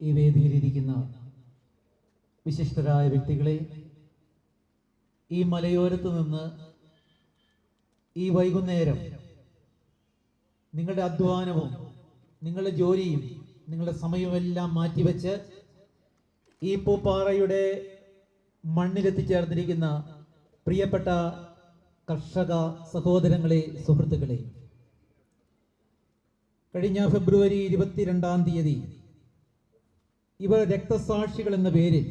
ഈ വേദിയിലിരിക്കുന്ന വിശിഷ്ടരായ വ്യക്തികളെ ഈ മലയോരത്ത് നിന്ന് ഈ വൈകുന്നേരം നിങ്ങളുടെ അധ്വാനവും നിങ്ങളുടെ ജോലിയും നിങ്ങളുടെ സമയമെല്ലാം മാറ്റിവെച്ച് ഈ പൂപ്പാറയുടെ മണ്ണിലെത്തിച്ചേർന്നിരിക്കുന്ന പ്രിയപ്പെട്ട കർഷക സഹോദരങ്ങളെ സുഹൃത്തുക്കളെ കഴിഞ്ഞ ഫെബ്രുവരി ഇരുപത്തിരണ്ടാം തീയതി ഇവർ രക്തസാക്ഷികൾ എന്ന പേരിൽ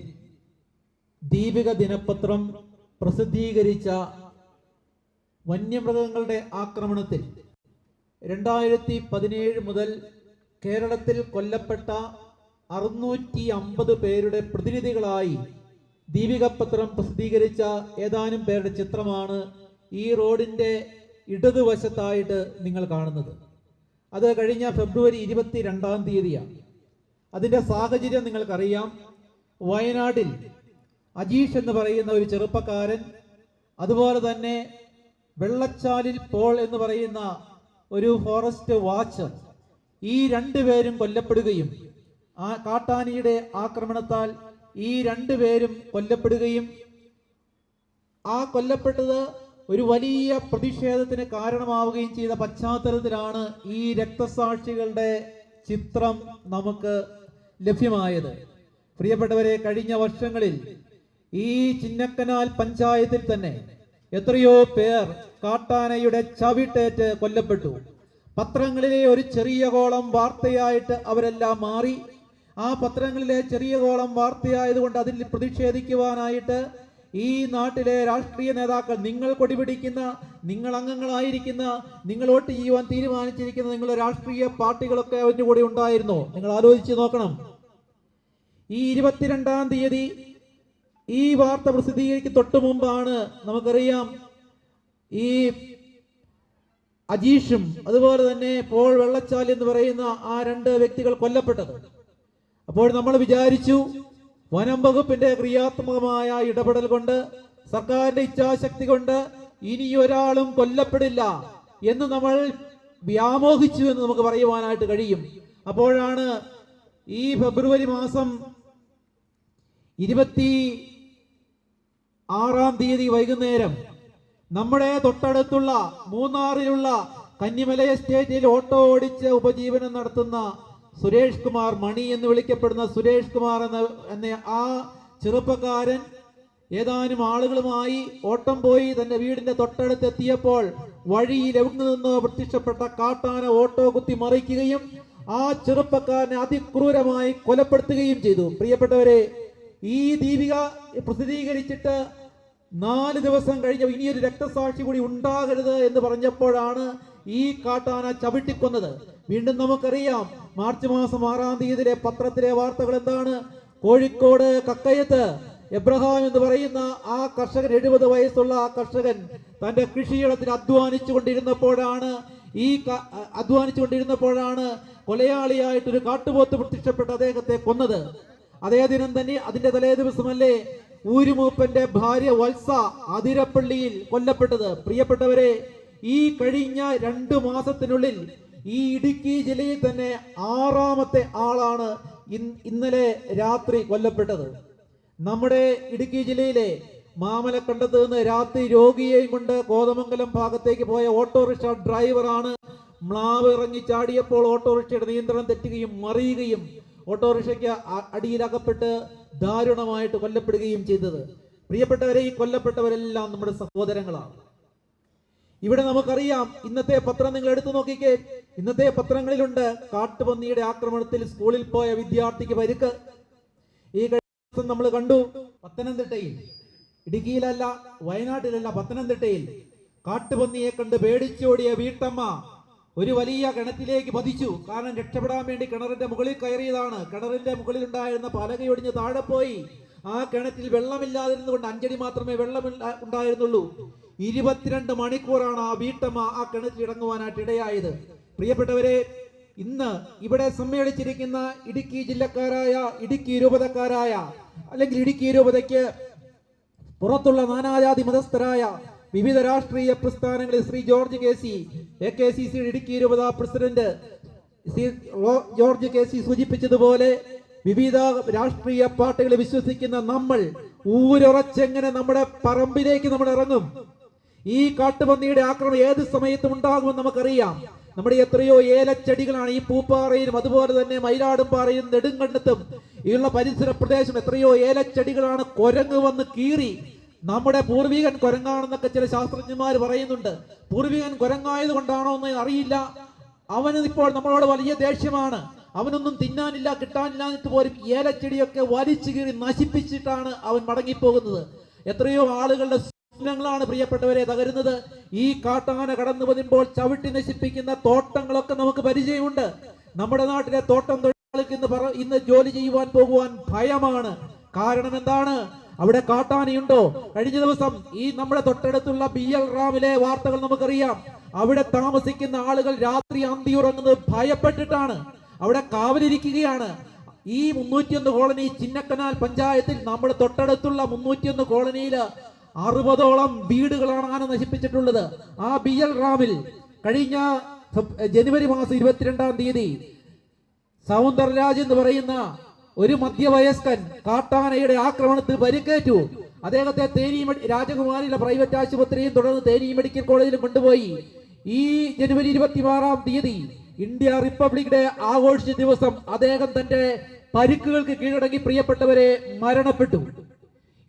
ദീപിക ദിനപത്രം പ്രസിദ്ധീകരിച്ച വന്യമൃഗങ്ങളുടെ ആക്രമണത്തിൽ രണ്ടായിരത്തി പതിനേഴ് മുതൽ കേരളത്തിൽ കൊല്ലപ്പെട്ട അറുന്നൂറ്റി അമ്പത് പേരുടെ പ്രതിനിധികളായി ദീപിക പത്രം പ്രസിദ്ധീകരിച്ച ഏതാനും പേരുടെ ചിത്രമാണ് ഈ റോഡിന്റെ ഇടതുവശത്തായിട്ട് നിങ്ങൾ കാണുന്നത്. അത് കഴിഞ്ഞ ഫെബ്രുവരി ഇരുപത്തി രണ്ടാം തീയതിയാണ്. അതിന്റെ സാഹചര്യം നിങ്ങൾക്കറിയാം. വയനാട്ടിൽ അജീഷ് എന്ന് പറയുന്ന ഒരു ചെറുപ്പക്കാരൻ അതുപോലെ തന്നെ വെള്ളച്ചാലിൽ പോൾ എന്ന് പറയുന്ന ഒരു ഫോറസ്റ്റ് വാച്ചർ ഈ രണ്ടു പേരും കൊല്ലപ്പെടുകയും ആ കാട്ടാനിയുടെ ആക്രമണത്താൽ ഈ രണ്ടു പേരും കൊല്ലപ്പെടുകയും ആ കൊല്ലപ്പെട്ടത് ഒരു വലിയ പ്രതിഷേധത്തിന് കാരണമാവുകയും ചെയ്ത പശ്ചാത്തലത്തിലാണ് ഈ രക്തസാക്ഷികളുടെ ചിത്രം നമുക്ക് ലഭ്യമായത്. പ്രിയപ്പെട്ടവരെ കഴിഞ്ഞ വർഷങ്ങളിൽ ഈ ചിന്നക്കനാൽ പഞ്ചായത്തിൽ തന്നെ എത്രയോ പേർ കാട്ടാനയുടെ ചവിട്ടേറ്റ് കൊല്ലപ്പെട്ടു. പത്രങ്ങളിലെ ഒരു ചെറിയ കോളം വാർത്തയായിട്ട് അവരെല്ലാം മാറി. ആ പത്രങ്ങളിലെ ചെറിയ കോളം വാർത്തയായതുകൊണ്ട് അതിൽ പ്രതിഷേധിക്കുവാനായിട്ട് ഈ നാട്ടിലെ രാഷ്ട്രീയ നേതാക്കൾ നിങ്ങൾ കൊടിപിടിക്കുന്ന നിങ്ങൾ അംഗങ്ങളായിരിക്കുന്ന നിങ്ങൾ വോട്ട് ചെയ്യുവാൻ തീരുമാനിച്ചിരിക്കുന്ന നിങ്ങളുടെ രാഷ്ട്രീയ പാർട്ടികളൊക്കെ അവരുടെ കൂടെ ഉണ്ടായിരുന്നു. നിങ്ങൾ ആലോചിച്ച് നോക്കണം. ഈ ഇരുപത്തിരണ്ടാം തീയതി ഈ വാർത്ത പ്രസിദ്ധീകരിക്ക് തൊട്ടു മുമ്പാണ് നമുക്കറിയാം ഈ അജീഷും അതുപോലെ തന്നെ പോൾ വെള്ളച്ചാൽ എന്ന് പറയുന്ന ആ രണ്ട് വ്യക്തികൾ കൊല്ലപ്പെട്ടത്. അപ്പോൾ നമ്മൾ വിചാരിച്ചു വനം വകുപ്പിന്റെ ക്രിയാത്മകമായ ഇടപെടൽ കൊണ്ട് സർക്കാരിന്റെ ഇച്ഛാശക്തി കൊണ്ട് ഇനി ഒരാളും കൊല്ലപ്പെടില്ല എന്ന് നമ്മൾ വ്യാമോഹിച്ചു എന്ന് നമുക്ക് പറയുവാനായിട്ട് കഴിയും. അപ്പോഴാണ് ഈ ഫെബ്രുവരി മാസം ഇരുപത്തി ആറാം തീയതി വൈകുന്നേരം നമ്മുടെ തൊട്ടടുത്തുള്ള മൂന്നാറിലുള്ള കന്നിമല എസ്റ്റേറ്റിൽ ഓട്ടോ ഓടിച്ച് ഉപജീവനം നടത്തുന്ന സുരേഷ് കുമാർ മണി എന്ന് വിളിക്കപ്പെടുന്ന സുരേഷ് കുമാർ എന്ന എന്ന ആ ചെറുപ്പക്കാരൻ ഏതാനും ആളുകളുമായി ഓട്ടം പോയി തന്റെ വീടിന്റെ തൊട്ടടുത്ത് എത്തിയപ്പോൾ വഴിയിൽ എവിടെ നിന്ന് പ്രത്യക്ഷപ്പെട്ട കാട്ടാന ഓട്ടോ കുത്തി മറിക്കുകയും ആ ചെറുപ്പക്കാരനെ അതിക്രൂരമായി കൊലപ്പെടുത്തുകയും ചെയ്തു. പ്രിയപ്പെട്ടവരെ ഈ ദീപിക പ്രസിദ്ധീകരിച്ചിട്ട് നാല് ദിവസം കഴിഞ്ഞ ഇനിയൊരു രക്തസാക്ഷി കൂടി ഉണ്ടാകരുത് എന്ന് പറഞ്ഞപ്പോഴാണ് ഈ കാട്ടാന ചവിട്ടിക്കൊന്നത്. വീണ്ടും നമുക്കറിയാം മാർച്ച് മാസം ആറാം തീയതിയിലെ പത്രത്തിലെ വാർത്തകൾ എന്താണ്? കോഴിക്കോട് കക്കയത്ത് എബ്രഹാം എന്ന് പറയുന്ന ആ കർഷകൻ എഴുപത് വയസ്സുള്ള ആ കർഷകൻ തന്റെ കൃഷിയിടത്തിൽ അധ്വാനിച്ചു കൊണ്ടിരുന്നപ്പോഴാണ് ഈ അധ്വാനിച്ചു കൊണ്ടിരുന്നപ്പോഴാണ് കൊലയാളിയായിട്ട് ഒരു കാട്ടുപോത്ത് പ്രത്യക്ഷപ്പെട്ട് അദ്ദേഹത്തെ കൊന്നത്. അതേ ദിനം തന്നെ അതിന്റെ തലേ ദിവസമല്ലേ ഊരുമൂപ്പന്റെ ഭാര്യ വത്സ അതിരപ്പള്ളിയിൽ കൊല്ലപ്പെട്ടത്. പ്രിയപ്പെട്ടവരെ ഈ കഴിഞ്ഞ രണ്ടു മാസത്തിനുള്ളിൽ ഈ ഇടുക്കി ജില്ലയിൽ തന്നെ ആറാമത്തെ ആളാണ് ഇന്നലെ രാത്രി കൊല്ലപ്പെട്ടത്. നമ്മുടെ ഇടുക്കി ജില്ലയിലെ മാമലക്കണ്ടത്ത് നിന്ന് രാത്രി രോഗിയെയും കൊണ്ട് കോതമംഗലം ഭാഗത്തേക്ക് പോയ ഓട്ടോറിക്ഷ ഡ്രൈവറാണ് മ്ലാവ് ഇറങ്ങി ചാടിയപ്പോൾ ഓട്ടോറിക്ഷയുടെ നിയന്ത്രണം തെറ്റുകയും മറിയുകയും ഓട്ടോറിക്ഷയ്ക്ക് അടിയിലകപ്പെട്ട് ദാരുണമായിട്ട് കൊല്ലപ്പെടുകയും ചെയ്തത്. പ്രിയപ്പെട്ടവരെ ഈ കൊല്ലപ്പെട്ടവരെല്ലാം നമ്മുടെ സഹോദരങ്ങളാണ്. ഇവിടെ നമുക്കറിയാം ഇന്നത്തെ പത്രം നിങ്ങൾ എടുത്തു നോക്കിക്കേ ഇന്നത്തെ പത്രങ്ങളിലുണ്ട് കാട്ടുപന്നിയുടെ ആക്രമണത്തിൽ സ്കൂളിൽ പോയ വിദ്യാർത്ഥിക്ക് പരുക്ക്. ഈ കഴിഞ്ഞ നമ്മൾ കണ്ടു പത്തനംതിട്ടയിൽ ഇടുക്കിയിലല്ല വയനാട്ടിലല്ല പത്തനംതിട്ടയിൽ കാട്ടുപന്നിയെ കണ്ട് പേടിച്ചോടിയ വീട്ടമ്മ ഒരു വലിയ കിണറ്റിലേക്ക് പതിച്ചു. കാരണം രക്ഷപ്പെടാൻ വേണ്ടി കിണറിന്റെ മുകളിൽ കയറിയതാണ്. കിണറിന്റെ മുകളിൽ ഉണ്ടായിരുന്ന പലകയൊടിഞ്ഞ് താഴെ പോയി. ആ കിണറ്റിൽ വെള്ളമില്ലാതിരുന്നുകൊണ്ട് അഞ്ചടി മാത്രമേ വെള്ളം ഉണ്ടായിരുന്നുള്ളൂ. ഇരുപത്തിരണ്ട് മണിക്കൂറാണ് ആ വീട്ടമ്മ ആ കിണറ്റിൽ ഇടങ്ങുവാനായിട്ട് ഇടയായത്. പ്രിയപ്പെട്ടവരെ ഇന്ന് ഇവിടെ സമ്മേളിച്ചിരിക്കുന്ന ഇടുക്കി ജില്ലക്കാരായ ഇടുക്കി രൂപതക്കാരായ അല്ലെങ്കിൽ ഇടുക്കി രൂപതയ്ക്ക് പുറത്തുള്ള നാനാജാതി മതസ്ഥരായ വിവിധ രാഷ്ട്രീയ പ്രസ്ഥാനങ്ങളിൽ Shri George K C A K C C Idukki രൂപത president Shri George K C സൂചിപ്പിച്ചതുപോലെ വിവിധ രാഷ്ട്രീയ പാർട്ടികളെ വിശ്വസിക്കുന്ന നമ്മൾ ഊരുറച്ചെങ്ങനെ നമ്മുടെ പറമ്പിലേക്ക് നമ്മൾ ഇറങ്ങും? ഈ കാട്ടുപന്നിയുടെ ആക്രമണം ഏത് സമയത്തും ഉണ്ടാകുമെന്ന് നമുക്കറിയാം. നമ്മുടെ എത്രയോ ഏലച്ചെടികളാണ് ഈ പൂപ്പാറയിലും അതുപോലെ തന്നെ മയിലാടുംപാറയിലും നെടുങ്കണ്ടത്തും ഈയുള്ള പരിസര പ്രദേശം എത്രയോ ഏലച്ചെടികളാണ് കുരങ്ങ് വന്ന് കീറി. നമ്മുടെ പൂർവികൻ കുരങ്ങാണെന്നൊക്കെ ചില ശാസ്ത്രജ്ഞന്മാർ പറയുന്നുണ്ട്. പൂർവികൻ കുരങ്ങായത് കൊണ്ടാണോ എന്ന് അറിയില്ല. അവന് ഇപ്പോൾ നമ്മളോട് വലിയ ദേഷ്യമാണ്. അവനൊന്നും തിന്നാനില്ല കിട്ടാനില്ല എന്നിട്ട് പോലും ഏലച്ചെടിയൊക്കെ വലിച്ചു കീറി നശിപ്പിച്ചിട്ടാണ് അവൻ മടങ്ങിപ്പോകുന്നത്. എത്രയോ ആളുകളുടെ സ്വപ്നങ്ങളാണ് പ്രിയപ്പെട്ടവരെ തകരുന്നത്. ഈ കാട്ടാന കടന്നു വരുമ്പോൾ ചവിട്ടി നശിപ്പിക്കുന്ന തോട്ടങ്ങളൊക്കെ നമുക്ക് പരിചയമുണ്ട്. നമ്മുടെ നാട്ടിലെ തോട്ടം തൊഴിലാളിക്ക് ഇന്ന് പറ ഇന്ന് ജോലി ചെയ്യുവാൻ പോകുവാൻ ഭയമാണ്. കാരണം എന്താണ്? അവിടെ കാട്ടാനയുണ്ടോ? കഴിഞ്ഞ ദിവസം ഈ നമ്മുടെ തൊട്ടടുത്തുള്ള ബി എൽ റാമിലെ വാർത്തകൾ നമുക്കറിയാം. അവിടെ താമസിക്കുന്ന ആളുകൾ രാത്രി അന്തി ഉറങ്ങുന്നത് ഭയപ്പെട്ടിട്ടാണ്. അവിടെ കാവലിരിക്കുകയാണ്. ഈ മുന്നൂറ്റിയൊന്ന് കോളനി ചിന്നക്കനാൽ പഞ്ചായത്തിൽ നമ്മുടെ തൊട്ടടുത്തുള്ള മുന്നൂറ്റിയൊന്ന് കോളനിയിൽ അറുപതോളം വീടുകളാണ് ആന നശിപ്പിച്ചിട്ടുള്ളത്. ആ ബി എൽ റാമിൽ കഴിഞ്ഞ ജനുവരി മാസം ഇരുപത്തിരണ്ടാം തീയതി സൗന്ദർരാജ് എന്ന് പറയുന്ന ഒരു മധ്യവയസ്കൻ കാട്ടാനയുടെ ആക്രമണത്തിൽ പരിക്കേറ്റു. അദ്ദേഹത്തെ തേനി രാജകുമാരിയിലെ പ്രൈവറ്റ് ആശുപത്രിയും തുടർന്ന് തേനി മെഡിക്കൽ കോളേജിലും കൊണ്ടുപോയി. ഈ ജനുവരി ഇരുപത്തിയാറാം തീയതി ഇന്ത്യ റിപ്പബ്ലിക് ഡേ ആഘോഷിച്ച ദിവസം അദ്ദേഹം തന്റെ പരിക്കുകൾക്ക് കീഴടങ്ങി പ്രിയപ്പെട്ടവരെ മരണപ്പെട്ടു.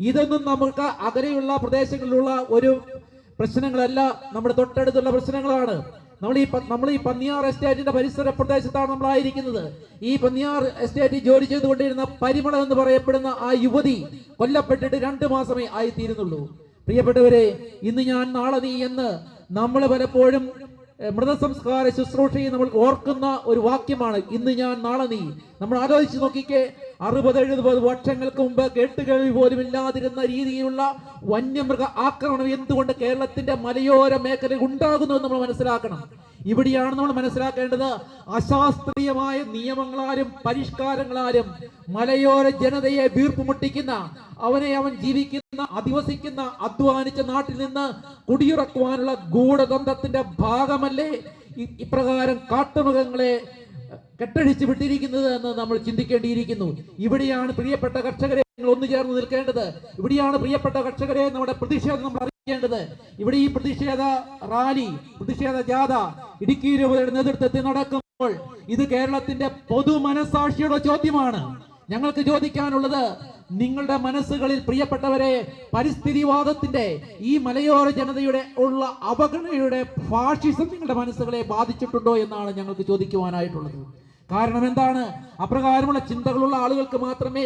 ഇതൊന്നും നമുക്ക് അകലെയുള്ള പ്രദേശങ്ങളിലുള്ള ഒരു പ്രശ്നങ്ങളല്ല. നമ്മുടെ തൊട്ടടുത്തുള്ള പ്രശ്നങ്ങളാണ്. നമ്മൾ ഈ നമ്മൾ ഈ പന്നിയാർ എസ്റ്റേറ്റിന്റെ പരിസര പ്രദേശത്താണ് നമ്മളായിരിക്കുന്നത്. ഈ പന്നിയാർ എസ്റ്റേറ്റിൽ ജോലി ചെയ്തുകൊണ്ടിരുന്ന പരിമള എന്ന് പറയപ്പെടുന്ന ആ യുവതി കൊല്ലപ്പെട്ടിട്ട് രണ്ട് മാസമേ ആയിത്തീരുന്നുള്ളൂ. പ്രിയപ്പെട്ടവരെ ഇന്ന് ഞാൻ നാളെ നീ എന്ന് നമ്മൾ പലപ്പോഴും മൃതസംസ്കാര ശുശ്രൂഷയെ നമ്മൾ ഓർക്കുന്ന ഒരു വാക്യമാണ്. ഇന്ന് ഞാൻ നാളെ നീ. നമ്മൾ ആലോചിച്ച് നോക്കിക്കേ അറുപത് എഴുപത് വർഷങ്ങൾക്ക് മുമ്പ് കേട്ടുകേൾവി പോലും ഇല്ലാതിരുന്ന രീതിയിലുള്ള വന്യമൃഗ ആക്രമണം എന്തുകൊണ്ട് കേരളത്തിന്റെ മലയോര മേഖലയിൽ ഉണ്ടാകുന്നു എന്ന് നമ്മൾ മനസ്സിലാക്കണം? ഇവിടെയാണ് നമ്മൾ മനസ്സിലാക്കേണ്ടത് അശാസ്ത്രീയമായ നിയമങ്ങളാലും പരിഷ്കാരങ്ങളാലും മലയോര ജനതയെ വീർപ്പുമുട്ടിക്കുന്ന അവനെ അവൻ ജീവിക്കുന്ന അധിവസിക്കുന്ന അധ്വാനിച്ച നാട്ടിൽ നിന്ന് കുടിയിറക്കുവാനുള്ള ഗൂഢതന്ത്രത്തിന്റെ ഭാഗമല്ലേ ഇപ്രകാരം കാട്ടുമൃഗങ്ങളെ കെട്ടഴിച്ചു വിട്ടിരിക്കുന്നത് എന്ന് നമ്മൾ ചിന്തിക്കേണ്ടിയിരിക്കുന്നു. ഇവിടെയാണ് പ്രിയപ്പെട്ട കർഷകരെ നിങ്ങൾ ഒന്നു ചേർന്ന് നിൽക്കേണ്ടത്. ഇവിടെയാണ് പ്രിയപ്പെട്ട കർഷകരെ നമ്മുടെ പ്രതിഷേധം നമ്മൾ അറിയിക്കേണ്ടത്. ഇവിടെ ഈ പ്രതിഷേധ റാലി പ്രതിഷേധ ജാഥ ഇടുക്കി രൂപതയുടെ നേതൃത്വത്തിൽ നടക്കുമ്പോൾ ഇത് കേരളത്തിന്റെ പൊതു മനസാക്ഷിയുടെ ചോദ്യമാണ്. ഞങ്ങൾക്ക് ചോദിക്കാനുള്ളത് നിങ്ങളുടെ മനസ്സുകളിൽ പ്രിയപ്പെട്ടവരെ പരിസ്ഥിതിവാദത്തിന്റെ ഈ മലയോര ജനതയുടെ ഉള്ള അവഗണനയുടെ ഫാഷിസം നിങ്ങളുടെ മനസ്സുകളെ ബാധിച്ചിട്ടുണ്ടോ എന്നാണ് ഞങ്ങൾക്ക് ചോദിക്കുവാനായിട്ടുള്ളത്. കാരണം എന്താണ്? അപ്രകാരമുള്ള ചിന്തകളുള്ള ആളുകൾക്ക് മാത്രമേ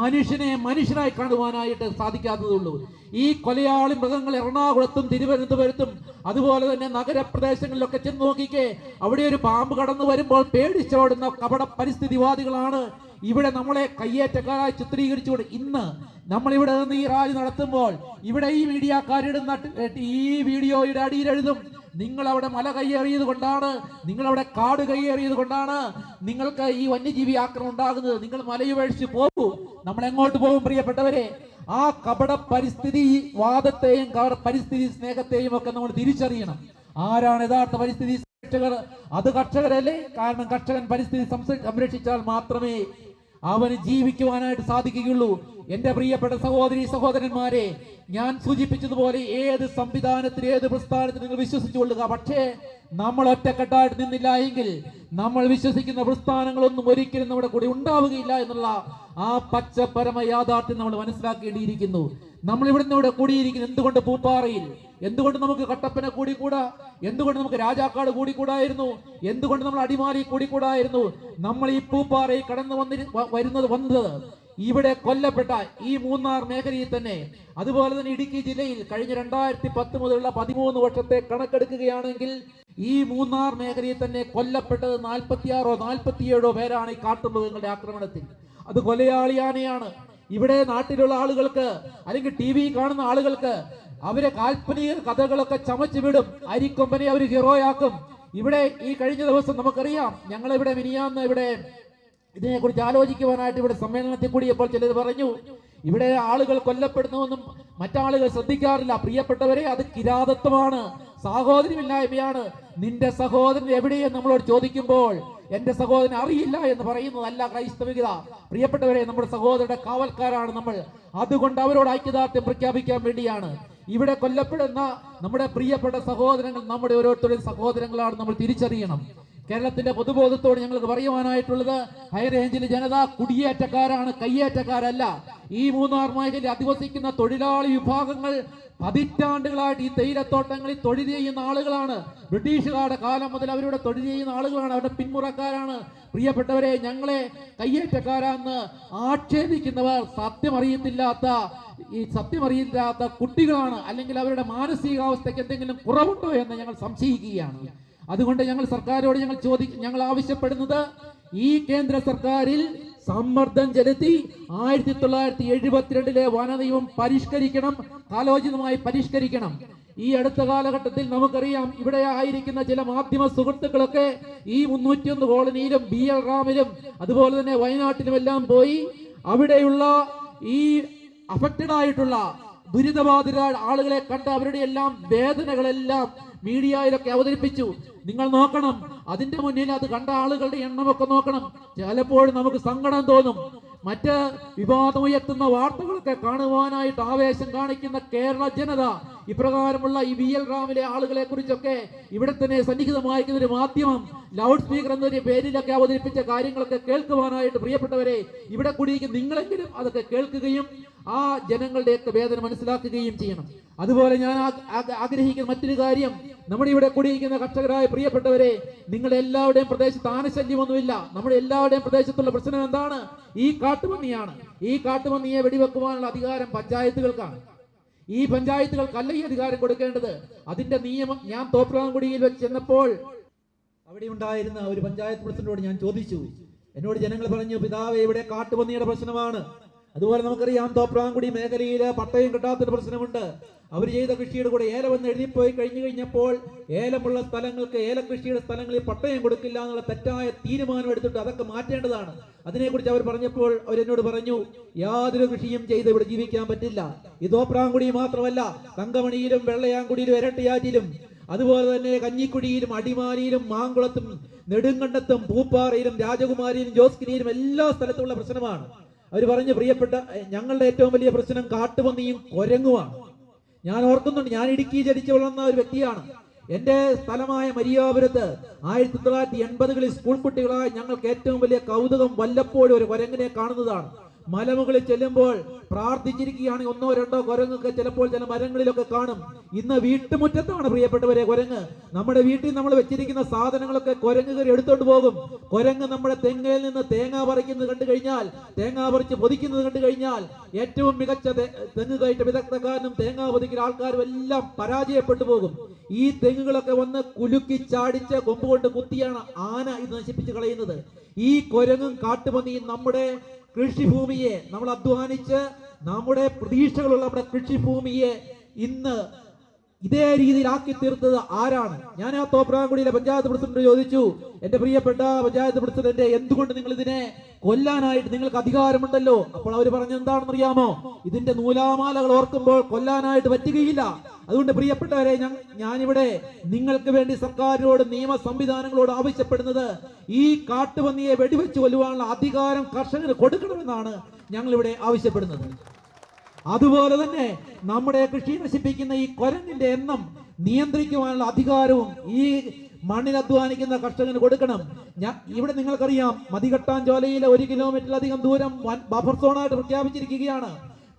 മനുഷ്യനെ മനുഷ്യനായി കാണുവാനായിട്ട് സാധിക്കാത്തതുള്ളൂ. ഈ കൊലയാളി മൃഗങ്ങൾ എറണാകുളത്തും തിരുവനന്തപുരത്തും അതുപോലെ തന്നെ നഗരപ്രദേശങ്ങളിലൊക്കെ ചെന്ന് നോക്കിക്കേ അവിടെ ഒരു പാമ്പ് കടന്നു വരുമ്പോൾ പേടിച്ചോടുന്ന കപട പരിസ്ഥിതിവാദികളാണ് ഇവിടെ നമ്മളെ കയ്യേറ്റക്കാരായി ചിത്രീകരിച്ചുകൊണ്ട് ഇന്ന് നമ്മൾ ഇവിടെ നിന്ന് ഈ റാലി നടത്തുമ്പോൾ ഇവിടെ ഈ മീഡിയക്കാരിടുന്ന ഈ വീഡിയോയുടെ അടിയിൽ എഴുതും നിങ്ങൾ അവിടെ മല കയ്യേറിയത് കൊണ്ടാണ് നിങ്ങൾ അവിടെ കാട് കയ്യേറിയത് കൊണ്ടാണ് നിങ്ങൾക്ക് ഈ വന്യജീവി ആക്രമണം ഉണ്ടാകുന്നത് നിങ്ങൾ മലയുപേക്ഷിച്ച് പോകൂ നമ്മൾ എങ്ങോട്ട് പോകും പ്രിയപ്പെട്ടവരെ? ആ കപട പരിസ്ഥിതി വാദത്തെയും പരിസ്ഥിതി സ്നേഹത്തെയും ഒക്കെ നമ്മൾ തിരിച്ചറിയണം. ആരാണ് യഥാർത്ഥ പരിസ്ഥിതി സംരക്ഷകർ? അത് കർഷകരല്ലേ? കാരണം കർഷകൻ പരിസ്ഥിതി സംരക്ഷിച്ചാൽ മാത്രമേ അവന് ജീവിക്കുവാനായിട്ട് സാധിക്കുകയുള്ളൂ. എന്റെ പ്രിയപ്പെട്ട സഹോദരി സഹോദരന്മാരെ ഞാൻ സൂചിപ്പിച്ചതുപോലെ ഏത് സംവിധാനത്തിൽ ഏത് പ്രസ്ഥാനത്തിൽ നിങ്ങൾ വിശ്വസിച്ചു കൊള്ളുക? പക്ഷേ നമ്മൾ ഒറ്റക്കെട്ടായിട്ട് നിന്നില്ല എങ്കിൽ നമ്മൾ വിശ്വസിക്കുന്ന പ്രസ്ഥാനങ്ങളൊന്നും ഒരിക്കലും നമ്മുടെ കൂടെ ഉണ്ടാവുകയില്ല എന്നുള്ള ആ പച്ച പരമ യാഥാർത്ഥ്യം നമ്മൾ മനസ്സിലാക്കേണ്ടിയിരിക്കുന്നു. നമ്മൾ ഇവിടുന്ന് ഇവിടെ കൂടിയിരിക്കുന്നു എന്തുകൊണ്ട് പൂപ്പാറയിൽ? എന്തുകൊണ്ട് നമുക്ക് കട്ടപ്പന കൂടിക്കൂടാ? എന്തുകൊണ്ട് നമുക്ക് രാജാക്കാട് കൂടിക്കൂടായിരുന്നു? എന്തുകൊണ്ട് നമ്മൾ അടിമാലി കൂടിക്കൂടായിരുന്നു? നമ്മൾ ഈ പൂപ്പാറയിൽ കടന്നു വന്നി വരുന്നത് വന്നത് ഇവിടെ കൊല്ലപ്പെട്ട ഈ മൂന്നാർ മേഖലയിൽ തന്നെ. അതുപോലെ തന്നെ ഇടുക്കി ജില്ലയിൽ കഴിഞ്ഞ രണ്ടായിരത്തി പത്ത് മുതലുള്ള പതിമൂന്ന് വർഷത്തെ കണക്കെടുക്കുകയാണെങ്കിൽ ഈ മൂന്നാർ മേഖലയിൽ തന്നെ കൊല്ലപ്പെട്ടത് നാൽപ്പത്തിയാറോ നാൽപ്പത്തിയേഴോ പേരാണ് ഈ കാട്ടുമൃഗങ്ങളുടെ ആക്രമണത്തിൽ. അത് കൊലയാളിയാനയാണ്. ഇവിടെ നാട്ടിലുള്ള ആളുകൾക്ക് അല്ലെങ്കിൽ ടി വി കാണുന്ന ആളുകൾക്ക് അവരെ കാൽപ്പനിക കഥകളൊക്കെ ചമച്ചു വിടും. അരിക്കൊമ്പനെ അവർ ഹീറോയാക്കും. ഇവിടെ ഈ കഴിഞ്ഞ ദിവസം നമുക്കറിയാം. ഞങ്ങളിവിടെ മിനിയാന്ന് ഇവിടെ ഇതിനെക്കുറിച്ച് ആലോചിക്കുവാനായിട്ട് ഇവിടെ സമ്മേളനത്തിൽ കൂടിയപ്പോൾ ചിലത് പറഞ്ഞു ഇവിടെ ആളുകൾ കൊല്ലപ്പെടുന്നുവെന്നും മറ്റാളുകൾ ശ്രദ്ധിക്കാറില്ല. പ്രിയപ്പെട്ടവരെ അത് കിരാതത്വമാണ്. സാഹോദര്യമില്ലായ്മയാണ്. നിന്റെ സഹോദരൻ എവിടെയെന്ന് നമ്മളോട് ചോദിക്കുമ്പോൾ എന്റെ സഹോദരൻ അറിയില്ല എന്ന് പറയുന്നതല്ല ക്രൈസ്തവികത. പ്രിയപ്പെട്ടവരെ നമ്മുടെ സഹോദരന്റെ കാവൽക്കാരാണ് നമ്മൾ. അതുകൊണ്ട് അവരോട് ഐക്യദാർഢ്യം പ്രഖ്യാപിക്കാൻ വേണ്ടിയാണ്. ഇവിടെ കൊല്ലപ്പെടുന്ന നമ്മുടെ പ്രിയപ്പെട്ട സഹോദരങ്ങൾ നമ്മുടെ ഓരോരുത്തരുടെയും സഹോദരങ്ങളാണ് നമ്മൾ തിരിച്ചറിയണം. കേരളത്തിന്റെ പൊതുബോധത്തോട് ഞങ്ങൾക്ക് പറയുവാനായിട്ടുള്ളത് ഹൈറേഞ്ചിലെ ജനത കുടിയേറ്റക്കാരാണ് കയ്യേറ്റക്കാരല്ല. ഈ മൂന്നാർ മേഖലയിൽ അധിവസിക്കുന്ന തൊഴിലാളി വിഭാഗങ്ങൾ പതിറ്റാണ്ടുകളായിട്ട് ഈ തേയിലത്തോട്ടങ്ങളിൽ തൊഴിൽ ചെയ്യുന്ന ആളുകളാണ്. ബ്രിട്ടീഷുകാരുടെ കാലം മുതൽ അവരുടെ തൊഴിൽ ചെയ്യുന്ന ആളുകളാണ് അവരുടെ പിന്മുറക്കാരാണ്. പ്രിയപ്പെട്ടവരെ ഞങ്ങളെ കയ്യേറ്റക്കാരാന്ന് ആക്ഷേപിക്കുന്നവർ സത്യമറിയത്തില്ലാത്ത ഈ സത്യമറിയില്ലാത്ത കുട്ടികളാണ്. അല്ലെങ്കിൽ അവരുടെ മാനസികാവസ്ഥയ്ക്ക് എന്തെങ്കിലും കുറവുണ്ടോ എന്ന് ഞങ്ങൾ സംശയിക്കുകയാണ്. അതുകൊണ്ട് ഞങ്ങൾ സർക്കാരോട് ഞങ്ങൾ ചോദി ഞങ്ങൾ ആവശ്യപ്പെടുന്നത് ഈ കേന്ദ്ര സർക്കാരിൽ സമ്മർദ്ദം ചെലുത്തി ആയിരത്തി തൊള്ളായിരത്തി എഴുപത്തിരണ്ടിലെ വനനിയമം പരിഷ്കരിക്കണം കാലോചിതമായി പരിഷ്കരിക്കണം. ഈ അടുത്ത കാലഘട്ടത്തിൽ നമുക്കറിയാം ഇവിടെ ആയിരിക്കുന്ന ചില മാധ്യമ സുഹൃത്തുക്കളൊക്കെ ഈ മുന്നൂറ്റിയൊന്ന് കോളനിയിലും ബി എൽ റാമിലും അതുപോലെ തന്നെ വയനാട്ടിലും എല്ലാം പോയി അവിടെയുള്ള ഈ അഫക്റ്റഡ് ആയിട്ടുള്ള ദുരിതബാധിത ആളുകളെ കണ്ട് അവരുടെ എല്ലാം വേദനകളെല്ലാം മീഡിയയിലൊക്കെ അവതരിപ്പിച്ചു. നിങ്ങൾ നോക്കണം അതിന്റെ മുന്നിൽ അത് കണ്ട ആളുകളുടെ എണ്ണമൊക്കെ നോക്കണം. ചിലപ്പോഴും നമുക്ക് സങ്കടം തോന്നും. മറ്റ് വിവാദമുയർത്തുന്ന വാർത്തകളൊക്കെ കാണുവാനായിട്ട് ആവേശം കാണിക്കുന്ന കേരള ജനത ഇപ്രകാരമുള്ള ഈ വി എൽ റാമിലെ ആളുകളെ കുറിച്ചൊക്കെ ഇവിടെ തന്നെ സന്നിഹിതമായിരിക്കുന്ന ഒരു മാധ്യമം ലൗഡ് സ്പീക്കർ എന്നൊരു പേരിലൊക്കെ അവതരിപ്പിച്ച കാര്യങ്ങളൊക്കെ കേൾക്കുവാനായിട്ട് പ്രിയപ്പെട്ടവരെ ഇവിടെ കൂടിയിരിക്കുന്ന നിങ്ങളെങ്കിലും അതൊക്കെ കേൾക്കുകയും ആ ജനങ്ങളുടെയൊക്കെ വേദന മനസ്സിലാക്കുകയും ചെയ്യണം. അതുപോലെ ഞാൻ ആഗ്രഹിക്കുന്ന മറ്റൊരു കാര്യം നമ്മുടെ ഇവിടെ കൂടിയിരിക്കുന്ന കർഷകരായ പ്രിയപ്പെട്ടവരെ നിങ്ങളുടെ എല്ലാവരുടെയും പ്രദേശത്ത് ആനശല്യമൊന്നുമില്ല. നമ്മുടെ എല്ലാവരുടെയും പ്രദേശത്തുള്ള പ്രശ്നം എന്താണ്? ഈ കാട്ടുപന്നിയാണ്. ഈ കാട്ടുപന്നിയെ വെടിവെക്കുവാനുള്ള അധികാരം പഞ്ചായത്തുകൾക്കാണ്. ഈ പഞ്ചായത്തുകൾക്കല്ല ഈ അധികാരം കൊടുക്കേണ്ടത് അതിന്റെ നിയമം ഞാൻ തോപ്രാങ്കുടിയിൽ വെച്ച് ചെന്നപ്പോൾ അവിടെ ഉണ്ടായിരുന്ന ഒരു പഞ്ചായത്ത് പ്രസിഡന്റോട് ഞാൻ ചോദിച്ചു. എന്നോട് ജനങ്ങൾ പറഞ്ഞു പിതാവ് ഇവിടെ കാട്ടുപന്നിയുടെ പ്രശ്നമാണ്. അതുപോലെ നമുക്കറിയാം തോപ്രാങ്കുടി മേഖലയിൽ പട്ടയം കിട്ടാത്തൊരു പ്രശ്നമുണ്ട്. അവർ ചെയ്ത കൃഷിയുടെ കൂടെ ഏലം എന്ന് എഴുതിപ്പോയി കഴിഞ്ഞു കഴിഞ്ഞപ്പോൾ ഏലമുള്ള സ്ഥലങ്ങൾക്ക് ഏലകൃഷിയുടെ സ്ഥലങ്ങളിൽ പട്ടയം കൊടുക്കില്ല എന്നുള്ള തെറ്റായ തീരുമാനം എടുത്തിട്ട് അതൊക്കെ മാറ്റേണ്ടതാണ്. അതിനെക്കുറിച്ച് അവർ പറഞ്ഞപ്പോൾ അവരെന്നോട് പറഞ്ഞു യാതൊരു കൃഷിയും ചെയ്ത് ഇവിടെ ജീവിക്കാൻ പറ്റില്ല. ഈ തോപ്രാങ്കുടി മാത്രമല്ല തങ്കമണിയിലും വെള്ളയാങ്കുടിയിലും ഇരട്ടിയാറ്റിലും അതുപോലെ തന്നെ കഞ്ഞിക്കുഴിയിലും അടിമാലിയിലും മാങ്കുളത്തും നെടുങ്കണ്ടത്തും പൂപ്പാറയിലും രാജകുമാരിയിലും ജോസ്കിനിയിലും എല്ലാ സ്ഥലത്തുമുള്ള പ്രശ്നമാണ്. അവർ പറഞ്ഞു പ്രിയപ്പെട്ട ഞങ്ങളുടെ ഏറ്റവും വലിയ പ്രശ്നം കാട്ടുപന്നിയും കൊരങ്ങുമാണ്. ഞാൻ ഓർക്കുന്നുണ്ട് ഞാൻ ഇടുക്കി ജനിച്ചു വളർന്ന ഒരു വ്യക്തിയാണ്. എന്റെ സ്ഥലമായ മരിയാപുരത്ത് ആയിരത്തി തൊള്ളായിരത്തി എൺപതുകളിൽ സ്കൂൾ കുട്ടികളായ ഞങ്ങൾക്ക് ഏറ്റവും വലിയ കൗതുകം വല്ലപ്പോഴും ഒരു കൊരങ്ങിനെ കാണുന്നതാണ്. മലമുകളിൽ ചെല്ലുമ്പോൾ പ്രാർത്ഥിച്ചിരിക്കുകയാണെങ്കിൽ ഒന്നോ രണ്ടോ കുരങ്ങൊക്കെ ചിലപ്പോൾ ചില മരങ്ങളിലൊക്കെ കാണും. ഇന്ന് വീട്ടുമുറ്റത്താണ് പ്രിയപ്പെട്ടവരെ കുരങ്ങ്. നമ്മുടെ വീട്ടിൽ നമ്മൾ വെച്ചിരിക്കുന്ന സാധനങ്ങളൊക്കെ കുരങ്ങ് കയറി എടുത്തോണ്ട് പോകും. കുരങ്ങ് നമ്മുടെ തെങ്ങയിൽ നിന്ന് തേങ്ങ പറിക്കുന്നത് കണ്ടു കഴിഞ്ഞാൽ തേങ്ങ പറിച്ച് പൊതിക്കുന്നത് കണ്ടു കഴിഞ്ഞാൽ ഏറ്റവും മികച്ച തെങ്ങ് കയറ്റ വിദഗ്ധക്കാരനും തേങ്ങ പൊതിക്കുന്ന ആൾക്കാരും എല്ലാം പരാജയപ്പെട്ടു പോകും. ഈ തെങ്ങുകളൊക്കെ വന്ന് കുലുക്കി ചാടിച്ച് കൊമ്പ് കൊണ്ട് കുത്തിയാണ് ആന ഇത് നശിപ്പിച്ച് കളയുന്നത്. ഈ കുരങ്ങും കാട്ടുപന്നിയും നമ്മുടെ കൃഷിഭൂമിയെ നമ്മൾ അധ്വാനിച്ച് നമ്മുടെ പ്രതീക്ഷകളുള്ള നമ്മുടെ കൃഷിഭൂമിയെ ഇന്ന് ഇതേ രീതിയിലാക്കി തീർത്തത് ആരാണ്? ഞാൻ ആ തോപ്രാങ്കുടിയിലെ പഞ്ചായത്ത് പ്രസിഡന്റ് ചോദിച്ചു എന്റെ പ്രിയപ്പെട്ട പഞ്ചായത്ത് പ്രസിഡന്റ് എന്തുകൊണ്ട് നിങ്ങൾ ഇതിനെ കൊല്ലാനായിട്ട് നിങ്ങൾക്ക് അധികാരമുണ്ടല്ലോ? അപ്പോൾ അവർ പറഞ്ഞു എന്താണെന്ന് അറിയാമോ ഇതിന്റെ നൂലാമാലകൾ ഓർക്കുമ്പോൾ കൊല്ലാനായിട്ട് പറ്റുകയില്ല. അതുകൊണ്ട് പ്രിയപ്പെട്ടവരെ ഞാനിവിടെ നിങ്ങൾക്ക് വേണ്ടി സർക്കാരിനോട് നിയമ സംവിധാനങ്ങളോട് ആവശ്യപ്പെടുന്നത് ഈ കാട്ടുപന്നിയെ വെടിവെച്ച് കൊല്ലുവാനുള്ള അധികാരം കർഷകന് കൊടുക്കണമെന്നാണ് ഞങ്ങളിവിടെ ആവശ്യപ്പെടുന്നത്. അതുപോലെ തന്നെ നമ്മുടെ കൃഷി നശിപ്പിക്കുന്ന ഈ കൊരങ്ങിന്റെ എണ്ണം നിയന്ത്രിക്കുവാനുള്ള അധികാരവും ഈ മണ്ണിൽ അധ്വാനിക്കുന്ന കർഷകന് കൊടുക്കണം. ഞാൻ ഇവിടെ നിങ്ങൾക്കറിയാം മതികെട്ടാൻ ചോലയിലെ ഒരു കിലോമീറ്ററിലധികം ദൂരം ബഫർ സോണായിട്ട് പ്രഖ്യാപിച്ചിരിക്കുകയാണ്.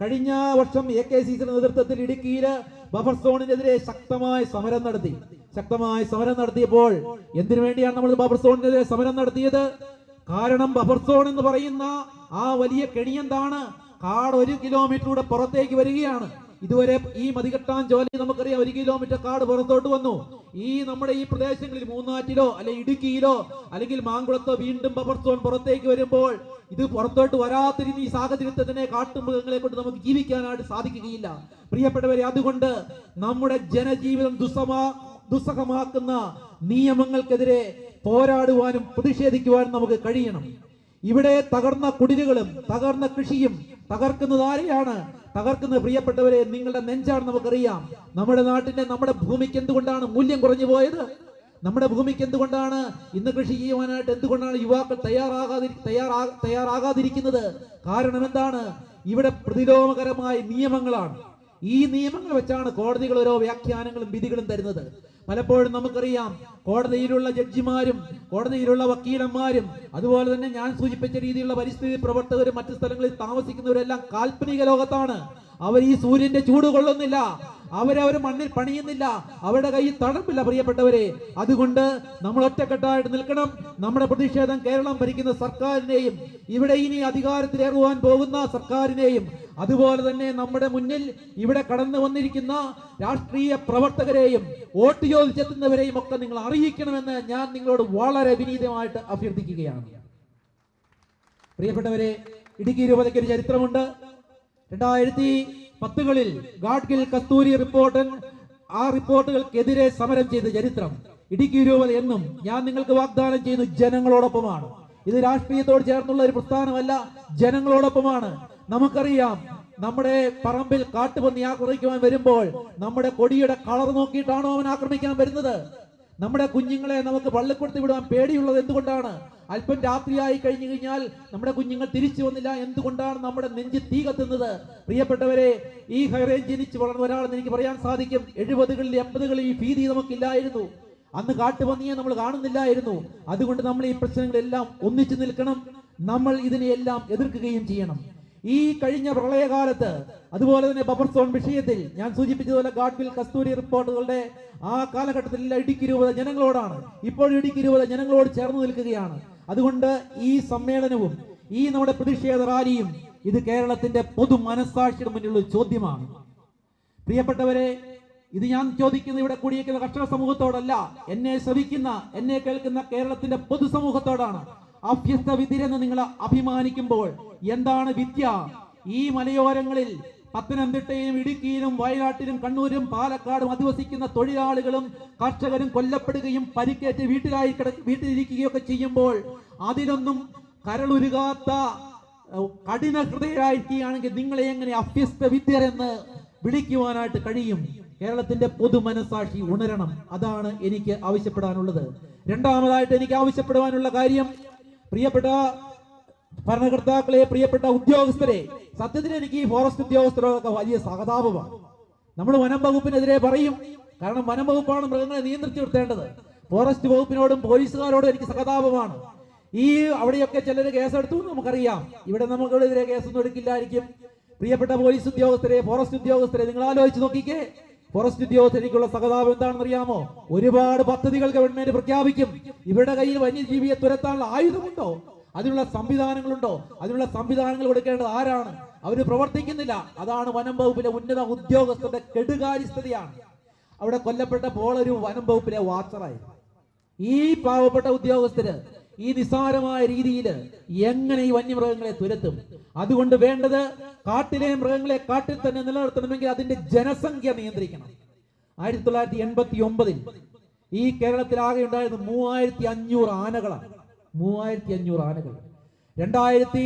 കഴിഞ്ഞ വർഷം എ കെ സിയുടെ നേതൃത്വത്തിൽ ഇടുക്കിയിൽ ബഫർ സോണിനെതിരെ ശക്തമായ സമരം നടത്തി. ശക്തമായ സമരം നടത്തിയപ്പോൾ എന്തിനു വേണ്ടിയാണ് നമ്മൾ ബഫർ സോണിനെതിരെ സമരം നടത്തിയത്? കാരണം ബഫർ സോൺ എന്ന് പറയുന്ന ആ വലിയ കെണി എന്താണ്? കാട് ഒരു കിലോമീറ്ററൂടെ പുറത്തേക്ക് വരികയാണ്. ഇതുവരെ ഈ മതികെട്ടാൻ ജോലി നമുക്കറിയാം. ഒരു കിലോമീറ്റർ കാട് പുറത്തോട്ട് വന്നു. ഈ നമ്മുടെ ഈ പ്രദേശങ്ങളിൽ മൂന്നാറ്റിലോ അല്ലെ ഇടുക്കിയിലോ അല്ലെങ്കിൽ മാങ്കുളത്തോ വീണ്ടും ബഫർ സോൺ പുറത്തേക്ക് വരുമ്പോൾ ഇത് പുറത്തോട്ട് വരാത്തിരുന്ന ഈ സാഹചര്യത്തെ തന്നെ കാട്ടുമൃഗങ്ങളെ കൊണ്ട് നമുക്ക് ജീവിക്കാനായിട്ട് സാധിക്കുകയില്ല. പ്രിയപ്പെട്ടവരെ അതുകൊണ്ട് നമ്മുടെ ജനജീവിതം ദുസ്സമാ ദുസ്സഹമാക്കുന്ന നിയമങ്ങൾക്കെതിരെ പോരാടുവാനും പ്രതിഷേധിക്കുവാനും നമുക്ക് കഴിയണം. ഇവിടെ തകർന്ന കുടിലുകളും തകർന്ന കൃഷിയും തകർക്കുന്നത് ആരെയാണ്? തകർക്കുന്നത് പ്രിയപ്പെട്ടവരെ നിങ്ങളുടെ നെഞ്ചാണ് നമുക്കറിയാം. നമ്മുടെ നാട്ടിന്റെ നമ്മുടെ ഭൂമിക്ക് എന്തുകൊണ്ടാണ് മൂല്യം കുറഞ്ഞു പോയത്? നമ്മുടെ ഭൂമിക്ക് എന്തുകൊണ്ടാണ് ഇന്ന് കൃഷി ചെയ്യുവാനായിട്ട് എന്തുകൊണ്ടാണ് യുവാക്കൾ തയ്യാറാകാതി തയ്യാറാ തയ്യാറാകാതിരിക്കുന്നത്? കാരണം എന്താണ്? ഇവിടെ പ്രതിലോമകരമായ നിയമങ്ങളാണ്. ഈ നിയമങ്ങൾ വെച്ചാണ് കോടതികൾ ഓരോ വ്യാഖ്യാനങ്ങളും വിധികളും തരുന്നത്. പലപ്പോഴും നമുക്കറിയാം കോടതിയിലുള്ള ജഡ്ജിമാരും കോടതിയിലുള്ള വക്കീലന്മാരും അതുപോലെ തന്നെ ഞാൻ സൂചിപ്പിച്ച രീതിയിലുള്ള പരിസ്ഥിതി പ്രവർത്തകരും മറ്റു സ്ഥലങ്ങളിൽ താമസിക്കുന്നവരെല്ലാം കാൽപ്പനിക ലോകത്താണ്. അവർ ഈ സൂര്യന്റെ ചൂട് കൊള്ളുന്നില്ല. അവരവർ മണ്ണിൽ പണിയുന്നില്ല. അവരുടെ കയ്യിൽ തണുപ്പില്ല പ്രിയപ്പെട്ടവരെ. അതുകൊണ്ട് നമ്മൾ ഒറ്റക്കെട്ടായിട്ട് നിൽക്കണം. നമ്മുടെ പ്രതിഷേധം കേരളം ഭരിക്കുന്ന സർക്കാരിനെയും ഇവിടെ ഇനി അധികാരത്തിലേറുവാൻ പോകുന്ന സർക്കാരിനെയും അതുപോലെ തന്നെ നമ്മുടെ മുന്നിൽ ഇവിടെ കടന്നു വന്നിരിക്കുന്ന രാഷ്ട്രീയ പ്രവർത്തകരെയും വോട്ട് ചോദിച്ചെത്തുന്നവരെയും ഒക്കെ നിങ്ങൾ അറിയിക്കണമെന്ന് ഞാൻ നിങ്ങളോട് വളരെ വിനീതമായിട്ട് അഭ്യർത്ഥിക്കുകയാണ്. പ്രിയപ്പെട്ടവരെ ഇടുക്കി രൂപതയ്ക്ക് ഒരു ചരിത്രമുണ്ട്. രണ്ടായിരത്തി പത്തുകളിൽ ഗാഡ്ഗിൽ കസ്തൂരി റിപ്പോർട്ടൻ ആ റിപ്പോർട്ടുകൾക്കെതിരെ സമരം ചെയ്ത ചരിത്രം. ഇടുക്കി രൂപത എന്നും ഞാൻ നിങ്ങൾക്ക് വാഗ്ദാനം ചെയ്യുന്നു ജനങ്ങളോടൊപ്പമാണ്. ഇത് രാഷ്ട്രീയത്തോട് ചേർന്നുള്ള ഒരു പ്രസ്ഥാനമല്ല ജനങ്ങളോടൊപ്പമാണ്. നമുക്കറിയാം നമ്മുടെ പറമ്പിൽ കാട്ടുപന്നി ആക്രമിക്കുവാൻ വരുമ്പോൾ നമ്മുടെ കൊടിയുടെ കളർ നോക്കിയിട്ടാണോ അവൻ ആക്രമിക്കാൻ വരുന്നത്? നമ്മുടെ കുഞ്ഞുങ്ങളെ നമുക്ക് പള്ളിക്കൊടുത്ത് വിടാൻ പേടിയുള്ളത് എന്തുകൊണ്ടാണ്? അല്പം രാത്രിയായി കഴിഞ്ഞു കഴിഞ്ഞാൽ നമ്മുടെ കുഞ്ഞുങ്ങൾ തിരിച്ചു വന്നില്ല. എന്തുകൊണ്ടാണ് നമ്മുടെ നെഞ്ച് തീ കത്തുന്നത്? പ്രിയപ്പെട്ടവരെ ഈ ഹൈറേഞ്ച് ജനിച്ച് വളർന്ന ഒരാളെന്ന് എനിക്ക് പറയാൻ സാധിക്കും. എഴുപതുകളിൽ എൺപതുകളിൽ ഈ ഭീതി നമുക്കില്ലായിരുന്നു. അന്ന് കാട്ടുപന്നിയെ നമ്മൾ കാണുന്നില്ലായിരുന്നു. അതുകൊണ്ട് നമ്മൾ ഈ പ്രശ്നങ്ങളെല്ലാം ഒന്നിച്ചു നിൽക്കണം. നമ്മൾ ഇതിനെയെല്ലാം എതിർക്കുകയും ചെയ്യണം. ഈ കഴിഞ്ഞ പ്രളയകാലത്ത് അതുപോലെ തന്നെ ബഫർ സോൺ വിഷയത്തിൽ ഞാൻ സൂചിപ്പിച്ചതുപോലെ ഗാഡ്വിൽ കസ്തൂരി റിപ്പോർട്ടുകളുടെ ആ കാലഘട്ടത്തിൽ ഇടുക്കി രൂപത ജനങ്ങളോടാണ്. ഇപ്പോൾ ഇടുക്കി രൂപത ജനങ്ങളോട് ചേർന്ന് നിൽക്കുകയാണ്. അതുകൊണ്ട് ഈ സമ്മേളനവും ഈ നമ്മുടെ പ്രതിഷേധ റാലിയും ഇത് കേരളത്തിന്റെ പൊതു മനസ്സാക്ഷിയുടെ മുന്നിലുള്ള ചോദ്യമാണ്. പ്രിയപ്പെട്ടവരെ ഇത് ഞാൻ ചോദിക്കുന്ന ഇവിടെ കൂടിയിരിക്കുന്ന കർഷക സമൂഹത്തോടല്ല എന്നെ ശ്രവിക്കുന്ന എന്നെ കേൾക്കുന്ന കേരളത്തിന്റെ പൊതുസമൂഹത്തോടാണ് അഭ്യസ്ത വിധിരെന്ന് നിങ്ങൾ അഭിമാനിക്കുമ്പോൾ എന്താണ് വിദ്യ? ഈ മലയോരങ്ങളിൽ പത്തനംതിട്ടയിലും ഇടുക്കിയിലും വയനാട്ടിലും കണ്ണൂരും പാലക്കാടും അധിവസിക്കുന്ന തൊഴിലാളികളും കർഷകരും കൊല്ലപ്പെടുകയും പരിക്കേറ്റ് വീട്ടിലായി കിട വീട്ടിലിരിക്കുകയൊക്കെ ചെയ്യുമ്പോൾ അതിനൊന്നും കരളുരുകാത്ത കഠിന ഹൃദയരായിരിക്കുകയാണെങ്കിൽ നിങ്ങളെ എങ്ങനെ അഭ്യസ്ത വിദ്യർ എന്ന് വിളിക്കുവാനായിട്ട് കഴിയും? കേരളത്തിന്റെ പൊതു മനസാക്ഷി ഉണരണം. അതാണ് എനിക്ക് ആവശ്യപ്പെടാനുള്ളത്. രണ്ടാമതായിട്ട് എനിക്ക് ആവശ്യപ്പെടുവാനുള്ള കാര്യം പ്രിയപ്പെട്ട ഭരണകർത്താക്കളെ പ്രിയപ്പെട്ട ഉദ്യോഗസ്ഥരെ സത്യത്തിൽ എനിക്ക് ഈ ഫോറസ്റ്റ് ഉദ്യോഗസ്ഥരോടൊക്കെ വലിയ സഹതാപമാണ്. നമ്മൾ വനം വകുപ്പിനെതിരെ പറയും. കാരണം വനം വകുപ്പാണ് മൃഗങ്ങളെ നിയന്ത്രിച്ചു നിർത്തേണ്ടത്. ഫോറസ്റ്റ് വകുപ്പിനോടും പോലീസുകാരോടും എനിക്ക് സഹതാപമാണ്. ഈ അവിടെയൊക്കെ ചിലർ കേസെടുത്തു എന്ന് നമുക്കറിയാം. ഇവിടെ നമുക്കെതിരെ കേസൊന്നും എടുക്കില്ലായിരിക്കും. പ്രിയപ്പെട്ട പോലീസ് ഉദ്യോഗസ്ഥരെ ഫോറസ്റ്റ് ഉദ്യോഗസ്ഥരെ നിങ്ങൾ ആലോചിച്ച് നോക്കിക്കേ. ഫോറസ്റ്റ് ഉദ്യോഗസ്ഥരിക്കുള്ള സഹതാപം എന്താണെന്ന് അറിയാമോ ഒരുപാട് പദ്ധതികൾ ഗവൺമെന്റ് പ്രഖ്യാപിക്കും. ഇവരുടെ കയ്യിൽ വന്യജീവിയെ തുരത്താനുള്ള ആയുധമുണ്ടോ? അതിനുള്ള സംവിധാനങ്ങളുണ്ടോ? അതിനുള്ള സംവിധാനങ്ങൾ കൊടുക്കേണ്ടത് ആരാണ്? അവർ പ്രവർത്തിക്കുന്നില്ല. അതാണ് വനം വകുപ്പിലെ ഉന്നത ഉദ്യോഗസ്ഥരുടെ കെടുകാര്യസ്ഥതയാണ്. അവിടെ കൊല്ലപ്പെട്ട പോൾ ഒരു വനം വകുപ്പിലെ വാച്ചറായി. ഈ പാവപ്പെട്ട ഉദ്യോഗസ്ഥര് ഈ നിസ്സാരമായ രീതിയിൽ എങ്ങനെ ഈ വന്യമൃഗങ്ങളെ തുരത്തും? അതുകൊണ്ട് വേണ്ടത് കാട്ടിലെ മൃഗങ്ങളെ കാട്ടിൽ തന്നെ നിലനിർത്തണമെങ്കിൽ അതിന്റെ ജനസംഖ്യ നിയന്ത്രിക്കണം. ആയിരത്തി തൊള്ളായിരത്തി എൺപത്തി ഒമ്പതിൽ ഈ കേരളത്തിൽ ആകെ ഉണ്ടായത് മൂവായിരത്തി അഞ്ഞൂറ് ആനകളാണ്. മൂവായിരത്തി അഞ്ഞൂറ് ആനകൾ. രണ്ടായിരത്തി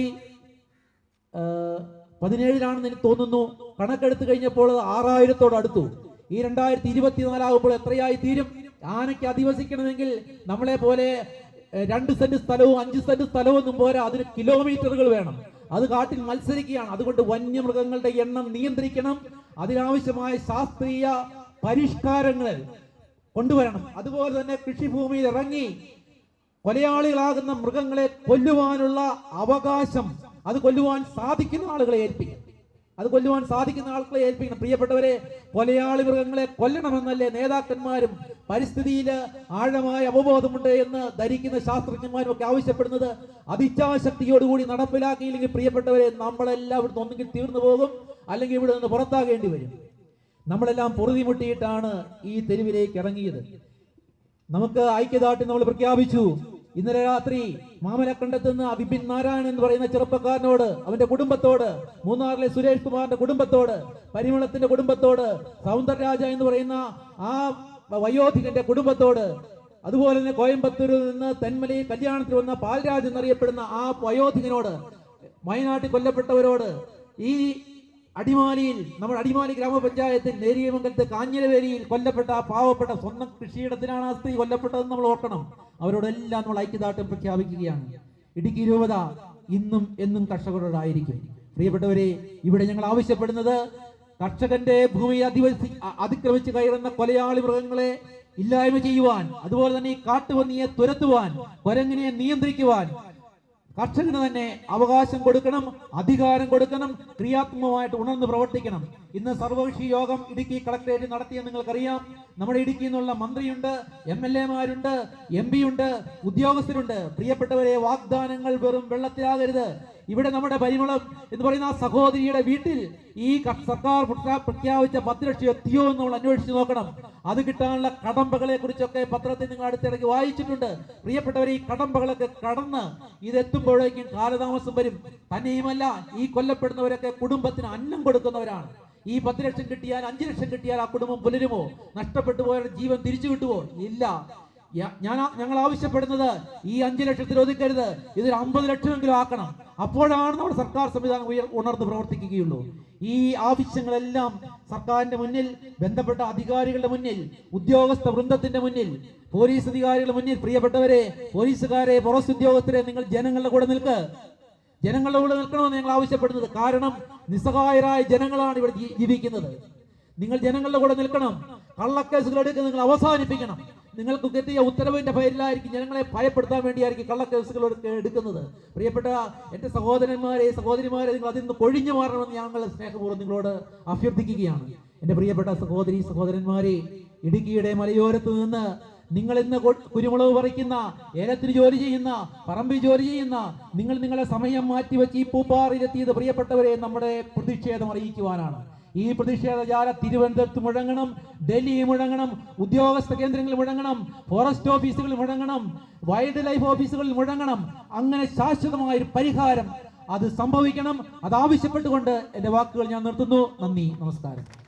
പതിനേഴിലാണെന്ന് എനിക്ക് തോന്നുന്നു. കണക്കെടുത്ത് കഴിഞ്ഞപ്പോൾ ആറായിരത്തോട് അടുത്തു. ഈ രണ്ടായിരത്തി ഇരുപത്തിനാലാകുമ്പോൾ എത്രയായി തീരും? ആനയ്ക്ക് അധിവസിക്കണമെങ്കിൽ നമ്മളെ പോലെ രണ്ട് സെന്റ് സ്ഥലവും അഞ്ച് സെന്റ് സ്ഥലവും ഒന്നും പോരാ. അതിന് കിലോമീറ്ററുകൾ വേണം. അത് കാട്ടിൽ മത്സരിക്കുകയാണ്. അതുകൊണ്ട് വന്യമൃഗങ്ങളുടെ എണ്ണം നിയന്ത്രിക്കണം. അതിനാവശ്യമായ ശാസ്ത്രീയ പരിഷ്കാരങ്ങൾ കൊണ്ടുവരണം. അതുപോലെ തന്നെ കൃഷിഭൂമിയിൽ ഇറങ്ങി കൊലയാളികളാകുന്ന മൃഗങ്ങളെ കൊല്ലുവാനുള്ള അവകാശം അത് കൊല്ലുവാൻ സാധിക്കുന്ന ആളുകളെ ഏൽപ്പിക്കും. അത് കൊല്ലുവാൻ സാധിക്കുന്ന ആളുകളെ ഏൽപ്പിക്കണം. പ്രിയപ്പെട്ടവരെ കൊലയാളി മൃഗങ്ങളെ കൊല്ലണമെന്നല്ലേ നേതാക്കന്മാരും പരിസ്ഥിതിയിൽ ആഴമായ അവബോധമുണ്ട് എന്ന് ധരിക്കുന്ന ശാസ്ത്രജ്ഞന്മാരും ഒക്കെ ആവശ്യപ്പെടുന്നത് അതിച്ഛാശക്തിയോടുകൂടി നടപ്പിലാക്കിയില്ലെങ്കിൽ പ്രിയപ്പെട്ടവരെ നമ്മളെല്ലാം ഇവിടുന്ന് ഒന്നെങ്കിൽ തീർന്നു പോകും അല്ലെങ്കിൽ ഇവിടെ നിന്ന് പുറത്താകേണ്ടി വരും. നമ്മളെല്ലാം പൊറുതിമുട്ടിയിട്ടാണ് ഈ തെരുവിലേക്ക് ഇറങ്ങിയത്. നമുക്ക് ഐക്യദാർഢ്യം നമ്മൾ പ്രഖ്യാപിച്ചു. ഇന്നലെ രാത്രി മാമലക്കണ്ടത്ത് വിപിൻ നാരായണൻ എന്ന് പറയുന്ന ചെറുപ്പക്കാരനോട് അവന്റെ കുടുംബത്തോട് മൂന്നാറിലെ സുരേഷ് കുമാറിന്റെ കുടുംബത്തോട് പരിമളത്തിന്റെ കുടുംബത്തോട് സൗന്ദരരാജ എന്ന് പറയുന്ന ആ വയോധികന്റെ കുടുംബത്തോട് അതുപോലെ തന്നെ കോയമ്പത്തൂരിൽ നിന്ന് തെന്മലയിൽ കല്യാണത്തിൽ വന്ന പാൽരാജ് എന്നറിയപ്പെടുന്ന ആ വയോധികനോട് വയനാട്ടിൽ കൊല്ലപ്പെട്ടവരോട് ഈ അടിമാലിയിൽ നമ്മുടെ അടിമാലി ഗ്രാമപഞ്ചായത്തിൽ നേരിയമംഗലത്ത് കാഞ്ഞിരവേലിയിൽ കൊല്ലപ്പെട്ട ആ പാവപ്പെട്ട സ്വന്തം കൃഷിയിടത്തിലാണ് ആ സ്ത്രീ കൊല്ലപ്പെട്ടതെന്ന് നമ്മൾ ഓർക്കണം. അവരോടെല്ലാം നമ്മൾ ഐക്യദാർഢ്യം പ്രഖ്യാപിക്കുകയാണ്. ഇടുക്കി രൂപത ഇന്നും എന്നും കർഷകരോടായിരിക്കും. പ്രിയപ്പെട്ടവരെ ഇവിടെ ഞങ്ങൾ ആവശ്യപ്പെടുന്നത് കർഷകന്റെ ഭൂമി അധിവസി അതിക്രമിച്ച് കയറുന്ന കൊലയാളി മൃഗങ്ങളെ ഇല്ലായ്മ ചെയ്യുവാൻ അതുപോലെ തന്നെ ഈ കാട്ടുപന്നിയെ തുരത്തുവാൻ കൊരങ്ങിനെ നിയന്ത്രിക്കുവാൻ കർഷകന് തന്നെ അവകാശം കൊടുക്കണം അധികാരം കൊടുക്കണം ക്രിയാത്മകമായിട്ട് ഉണർന്ന് പ്രവർത്തിക്കണം. ഇന്ന് സർവകക്ഷി യോഗം ഇടുക്കി കളക്ടറേറ്റ് നടത്തിയെന്ന് നിങ്ങൾക്കറിയാം. നമ്മുടെ ഇടുക്കി എന്നുള്ള മന്ത്രിയുണ്ട് എം എൽ എമാരുണ്ട് എം പി ഉണ്ട് ഉദ്യോഗസ്ഥരുണ്ട്. പ്രിയപ്പെട്ടവരെ വാഗ്ദാനങ്ങൾ വെറും വെള്ളത്തിലാകരുത്. ഇവിടെ നമ്മുടെ പരിമളം എന്ന് പറയുന്ന സഹോദരിയുടെ വീട്ടിൽ ഈ സർക്കാർ പ്രഖ്യാ- പ്രഖ്യാപിച്ച പത്ത് ലക്ഷം എത്തിയോ എന്ന് നമ്മൾ അന്വേഷിച്ച് നോക്കണം. അത് കിട്ടാനുള്ള കടമ്പകളെ കുറിച്ചൊക്കെ പത്രത്തിൽ നിങ്ങൾ അടുത്തിടയ്ക്ക് വായിച്ചിട്ടുണ്ട്. പ്രിയപ്പെട്ടവരെ ഈ കടമ്പകളൊക്കെ കടന്ന് ഇതെത്തുമ്പോഴേക്കും കാലതാമസം വരും. തന്നെയുമല്ല ഈ കൊല്ലപ്പെടുന്നവരൊക്കെ കുടുംബത്തിന് അന്നം കൊടുക്കുന്നവരാണ്. ഈ പത്ത് ലക്ഷം കിട്ടിയാൽ അഞ്ചു ലക്ഷം കിട്ടിയാൽ ആ കുടുംബം പുലരുമോ? നഷ്ടപ്പെട്ടു പോയ ജീവൻ തിരിച്ചു കിട്ടുമോ? ഇല്ല. ഞാൻ ഞങ്ങൾ ആവശ്യപ്പെടുന്നത് ഈ അഞ്ചു ലക്ഷത്തിൽ ഒതുക്കരുത്. ഇതൊരു അമ്പത് ലക്ഷമെങ്കിലും ആക്കണം. അപ്പോഴാണ് നമ്മുടെ സർക്കാർ സംവിധാനം ഉണർന്ന് പ്രവർത്തിക്കുകയുള്ളൂ. ഈ ആവശ്യങ്ങളെല്ലാം സർക്കാരിന്റെ മുന്നിൽ ബന്ധപ്പെട്ട അധികാരികളുടെ മുന്നിൽ ഉദ്യോഗസ്ഥ വൃന്ദത്തിന്റെ മുന്നിൽ പോലീസ് അധികാരികളുടെ മുന്നിൽ പ്രിയപ്പെട്ടവരെ പോലീസുകാരെ പുറസ് ഉദ്യോഗസ്ഥരെ നിങ്ങൾ ജനങ്ങളുടെ കൂടെ നിൽക്ക്. ജനങ്ങളുടെ കൂടെ നിൽക്കണമെന്ന് ഞങ്ങൾ ആവശ്യപ്പെടുന്നത്. കാരണം നിസ്സഹായരായ ജനങ്ങളാണ് ഇവിടെ ജീവിക്കുന്നത്. നിങ്ങൾ ജനങ്ങളുടെ കൂടെ നിൽക്കണം. കള്ളക്കേസുകൾ എടുക്കുക നിങ്ങൾ അവസാനിപ്പിക്കണം. നിങ്ങൾക്ക് കിട്ടിയ ഉത്തരവിന്റെ പേരിലായിരിക്കും ജനങ്ങളെ ഭയപ്പെടുത്താൻ വേണ്ടിയായിരിക്കും കള്ളക്കേസുകൾ എടുക്ക- എടുക്കുന്നത്. പ്രിയപ്പെട്ട എന്റെ സഹോദരന്മാരെ സഹോദരിമാരെ നിങ്ങൾ അതിൽ നിന്ന് കൊഴിഞ്ഞു മാറണമെന്ന് ഞങ്ങൾ സ്നേഹപൂർവം നിങ്ങളോട് അഭ്യർത്ഥിക്കുകയാണ്. എന്റെ പ്രിയപ്പെട്ട സഹോദരി സഹോദരന്മാരെ ഇടുക്കിയുടെ മലയോരത്ത് നിന്ന് നിങ്ങൾ ഇന്ന് കുരുമുളക് പറിക്കുന്ന ഏലത്തിന് ജോലി ചെയ്യുന്ന പറമ്പിൽ ജോലി ചെയ്യുന്ന നിങ്ങൾ നിങ്ങളെ സമയം മാറ്റിവെച്ച് ഈ പൂപ്പാറിലെത്തിയത് പ്രിയപ്പെട്ടവരെ നമ്മുടെ പ്രതിഷേധം അറിയിക്കുവാനാണ്. ഈ പ്രതിഷേധ ജാല തിരുവനന്തപുരത്ത് മുഴങ്ങണം ഡൽഹി മുഴങ്ങണം ഉദ്യോഗസ്ഥ കേന്ദ്രങ്ങളിൽ മുഴങ്ങണം ഫോറസ്റ്റ് ഓഫീസുകളിൽ മുഴങ്ങണം വൈൽഡ് ലൈഫ് ഓഫീസുകളിൽ മുഴങ്ങണം. അങ്ങനെ ശാശ്വതമായ ഒരു പരിഹാരം അത് സംഭവിക്കണം. അത് ആവശ്യപ്പെട്ടുകൊണ്ട് വാക്കുകൾ ഞാൻ നിർത്തുന്നു. നന്ദി. നമസ്കാരം.